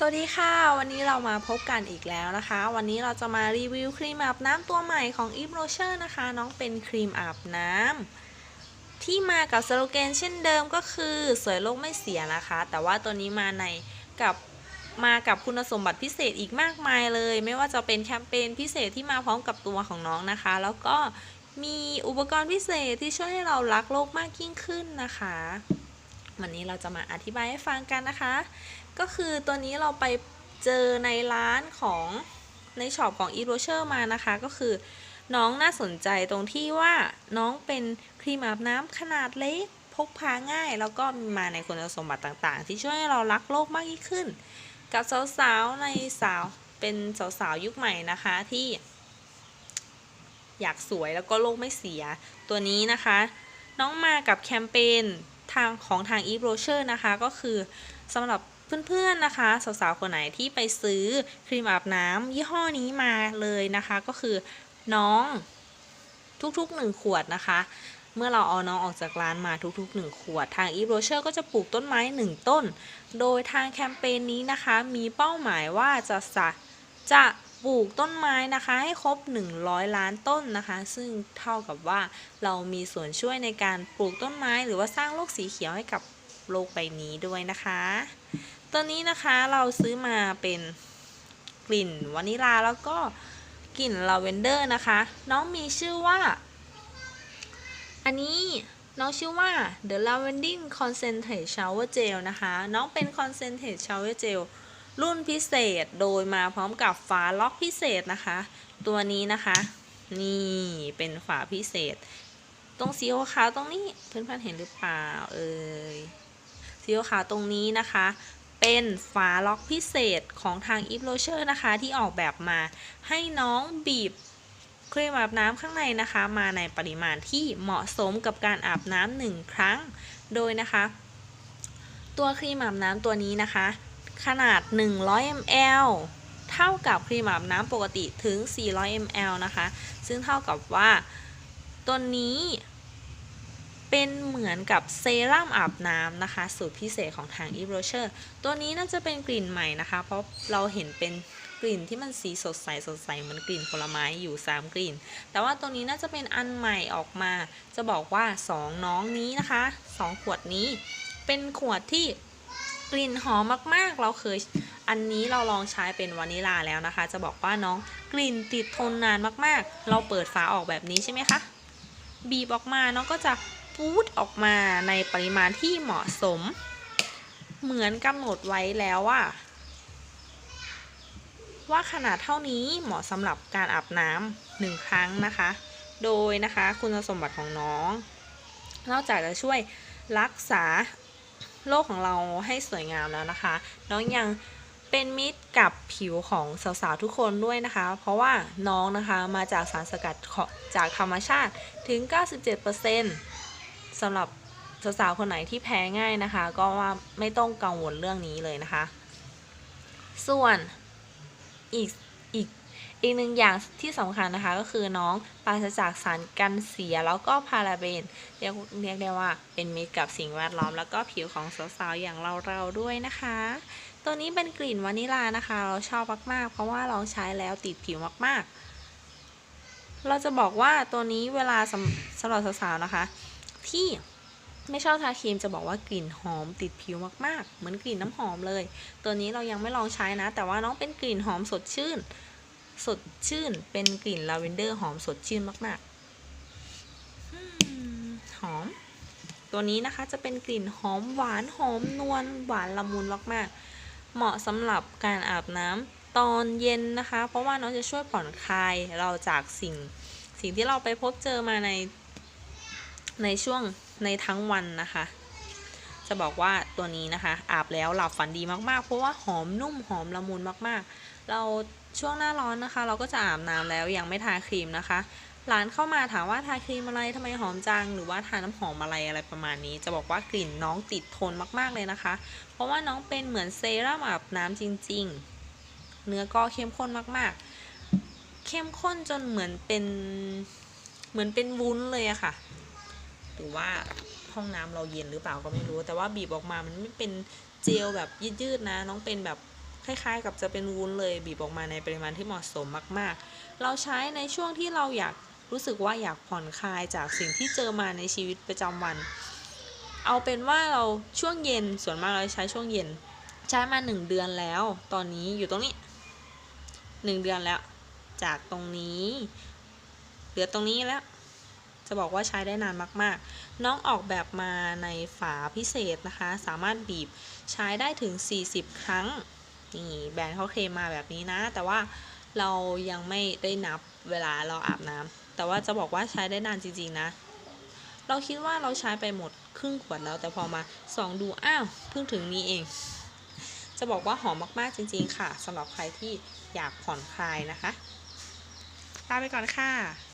สวัสดีค่ะ วันนี้เรามาพบกันอีกแล้วนะคะ วันนี้เราจะมารีวิวครีมอาบน้ำตัวใหม่ของ e v o c e r นะคะ น้องเป็นครีมอาบน้ำที่มากับสโลแกนเช่นเดิมก็คือสวยโลกไม่เสียนะคะ แต่ว่าตัวนี้มาในกับมากับคุณสมบัติพิเศษอีกมากมายเลย ไม่ว่าจะเป็นแคมเปญพิเศษที่มาพร้อมกับตัวของน้องนะคะ แล้วก็มีอุปกรณ์พิเศษที่ช่วยให้เรารักโลกมากยิ่งขึ้นนะคะ วันนี้เราจะมาอธิบายให้ฟังกันนะคะ ก็คือตัวนี้เราไปเจอในร้านของในช็อปของ e r o c h e r มานะคะ ก็คือน้องน่าสนใจตรงที่ว่าน้องเป็นครีมอาบน้ำขนาดเล็กพกพาง่าย แล้วก็มีมาในคุณสมบัติต่างๆ ที่ช่วยให้เรารักโลกมากยิ่งขึ้น กับสาวๆในสาวเป็นสาวๆยุคใหม่นะคะที่ อยากสวยแล้วก็โลกไม่เสียตัวนี้นะคะ น้องมากับแคมเปญทางของทาง e b r o c h u r e นะคะ ก็คือสำหรับ เพื่อนๆนะคะ สาวๆคนไหนที่ไปซื้อครีมอาบน้ำยี่ห้อนี้มาเลยนะคะ ก็คือน้องทุกๆ 1 ขวดนะคะ เมื่อเราเอาน้องออกจากร้านมาทุก ๆ 1 ขวด ทาง e b r o c h u r e ก็จะปลูกต้นไม้ 1 ต้น โดยทางแคมเปญนี้นะคะ มีเป้าหมายว่าจะสะจะปลูกต้นไม้นะคะให้ครบ 100 ล้านต้นนะคะ ซึ่งเท่ากับว่าเรามีส่วนช่วยในการปลูกต้นไม้ หรือว่าสร้างโลกสีเขียวให้กับ โลกใบนี้ด้วยนะคะ ตัวนี้นะคะเราซื้อมาเป็นกลิ่นวานิลาแล้วก็กลิ่นลาเวนเดอร์นะคะ น้องมีชื่อว่า อันนี้น้องชื่อว่า The Lavending Concentrate Shower Gel นะคะ น้องเป็น Concentrate Shower Gel รุ่นพิเศษโดยมาพร้อมกับฝาล็อกพิเศษนะคะ ตัวนี้นะคะ นี่เป็นฝาพิเศษ ตรงสีขาวตรงนี้เพื่อนๆเห็นหรือเปล่าเอ่ย สีขาวตรงนี้นะคะ เป็นฝาล็อกพิเศษของทาง e v o c h e r นะคะ ที่ออกแบบมาให้น้องบีบครีมอาบน้ำข้างในนะคะ มาในปริมาณที่เหมาะสมกับการอาบน้ำหนึ่งครั้ง โดยนะคะ ตัวครีมอาบน้ำตัวนี้นะคะ ขนาด 100 ml เท่ากับครีมอาบน้ำปกติถึง 400 ml นะคะ ซึ่งเท่ากับว่าตัวนี้ เป็นเหมือนกับเซรั่มอาบน้ำนะคะ สูตรพิเศษของทาง e v o c h e r ตัวนี้น่าจะเป็นกลิ่นใหม่นะคะ เพราะเราเห็นเป็นกลิ่นที่มันสีสดใสสดใสเหมือนกลิ่นผลไม้อยู่ 3 กลิ่น แต่ว่าตัวนี้น่าจะเป็นอันใหม่ออกมา จะบอกว่า 2 น้องนี้นะคะ 2 ขวดนี้ เป็นขวดที่กลิ่นหอมมากๆ เราเคยอันนี้เราลองใช้เป็นวานิลาแล้วนะคะ จะบอกว่าน้องกลิ่นติดทนนานมากๆ เราเปิดฝาออกแบบนี้ใช่ไหมคะ บีบออกมาน้องก็จะ ปูดออกมาในปริมาณที่เหมาะสม เหมือนกำหนดไว้แล้วว่าว่าขนาดเท่านี้เหมาะสำหรับการอาบน้ำหนึ่งครั้งนะคะ โดยนะคะคุณสมบัติของน้อง นอกจากจะช่วยรักษาโลกของเราให้สวยงามแล้วนะคะ น้องยังเป็นมิตรกับผิวของสาวๆทุกคนด้วยนะคะ เพราะว่าน้องนะคะมาจากสารสกัดจากธรรมชาติถึง 97% สำหรับสาวๆคนไหนที่แพ้ง่ายนะคะ ก็ว่าไม่ต้องกังวลเรื่องนี้เลยนะคะ ส่วนอีกอีกอีกหนึ่งอย่างที่สำคัญนะคะก็คือน้องปราศจากสารกันเสียแล้วก็พาราเบนเรียกเรียกได้ว่าเป็นมิตรกับสิ่งแวดล้อม แล้วก็ผิวของสาวๆอย่างเราๆด้วยนะคะ ตัวนี้เป็นกลิ่นวานิลานะคะ เราชอบมากๆ เพราะว่าลองใช้แล้วติดผิวมากๆ เราจะบอกว่าตัวนี้เวลาสำสำหรับสาวๆนะคะ ที่ไม่ชอบทาครีมจะบอกว่ากลิ่นหอมติดผิวมากๆ เหมือนกลิ่นน้ำหอมเลย ตัวนี้เรายังไม่ลองใช้นะ แต่ว่าน้องเป็นกลิ่นหอมสดชื่น สดชื่น เป็นกลิ่นลาเวนเดอร์หอมสดชื่นมากๆหอม ตัวนี้นะคะจะเป็นกลิ่นหอมหวานหอมนวลหวานละมุนมากๆ เหมาะสำหรับการอาบน้ำตอนเย็นนะคะ เพราะว่าน้องจะช่วยผ่อนคลายเราจากสิ่ง สิ่งที่เราไปพบเจอมาใน ในช่วงในทั้งวันนะคะ จะบอกว่าตัวนี้นะคะ อาบแล้วหลับฝันดีมากๆ เพราะว่าหอมนุ่มหอมละมุนมากๆ เราช่วงหน้าร้อนนะคะ เราก็จะอาบน้ำแล้วยังไม่ทาครีมนะคะร้านเข้ามาถามว่าทาครีมอะไรทำไมหอมจัง หรือว่าทาน้ำหอมอะไรอะไรประมาณนี้ จะบอกว่ากลิ่นน้องติดทนมากๆเลยนะคะ เพราะว่าน้องเป็นเหมือนเซรั่มอาบน้ำจริง ๆ เนื้อก็เข้มข้นมากๆ เข้มข้นจนเหมือนเป็นเหมือนเป็นวุ้นเลยอะค่ะ หรือว่าห้องน้ำเราเย็นหรือเปล่าก็ไม่รู้ แต่ว่าบีบออกมามันไม่เป็นเจลแบบยืดๆนะ น้องเป็นแบบคล้ายๆ กับจะเป็นวุ้นเลย บีบออกมาในปริมาณที่เหมาะสมมาก ๆ เราใช้ในช่วงที่เราอยากรู้สึกว่าอยากผ่อนคลายจากสิ่งที่เจอมาในชีวิตประจำวัน เอาเป็นว่าเราช่วงเย็นส่วนมากเราใช้ช่วงเย็น ใช้มาหนึ่งเดือนแล้ว ตอนนี้อยู่ตรงนี้หนึ่งเดือนแล้ว จากตรงนี้เหลือตรงนี้แล้ว จะบอกว่าใช้ได้นานมาก ๆ น้องออกแบบมาในฝาพิเศษนะคะ สามารถบีบใช้ได้ถึง 40 ครั้ง นี่แบรนด์เขาเคลมมาแบบนี้นะ แต่ว่าเรายังไม่ได้นับเวลาเราอาบน้ำ แต่ว่าจะบอกว่าใช้ได้นานจริง ๆ นะ เราคิดว่าเราใช้ไปหมดครึ่งขวดแล้ว แต่พอมาส่องดูอ้าวเพิ่งถึงนี้เอง จะบอกว่าหอมมากๆจริง ๆ ค่ะสำหรับใครที่อยากผ่อนคลายนะคะลาไปก่อนค่ะ